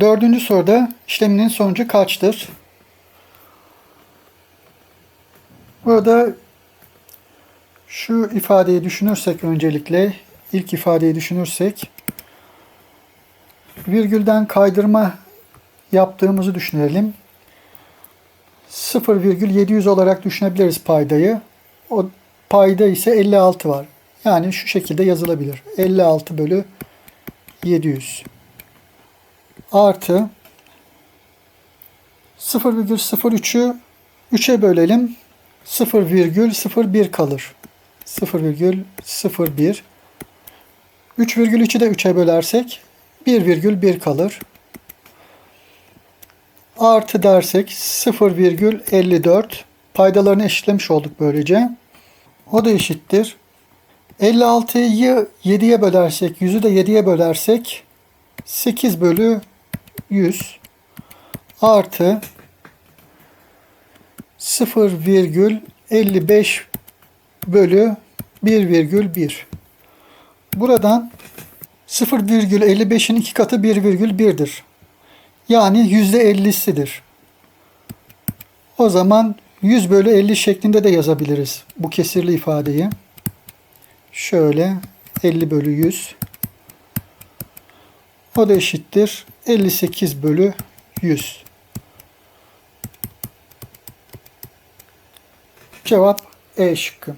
Dördüncü soruda işleminin sonucu kaçtır? Burada şu ifadeyi düşünürsek öncelikle ilk ifadeyi düşünürsek virgülden kaydırma yaptığımızı düşünelim. 0,700 olarak düşünebiliriz paydayı. O payda ise 56 var. Yani şu şekilde yazılabilir. 56 bölü 700 artı 0,03'ü 3'e bölelim. 0,01 kalır. 0,01 3,3'ü de 3'e bölersek 1,1 kalır. Artı dersek 0,54 paydalarını eşitlemiş olduk böylece. O da eşittir. 56'yı 7'ye bölersek, 100'ü de 7'ye bölersek 8 bölü 100 artı 0,55 bölü 1,1. Buradan 0,55'in iki katı 1,1'dir. Yani %50'sidir. O zaman 100 bölü 50 şeklinde de yazabiliriz bu kesirli ifadeyi. Şöyle 50 bölü 100. O da eşittir 58 bölü 100. Cevap E şıkkı.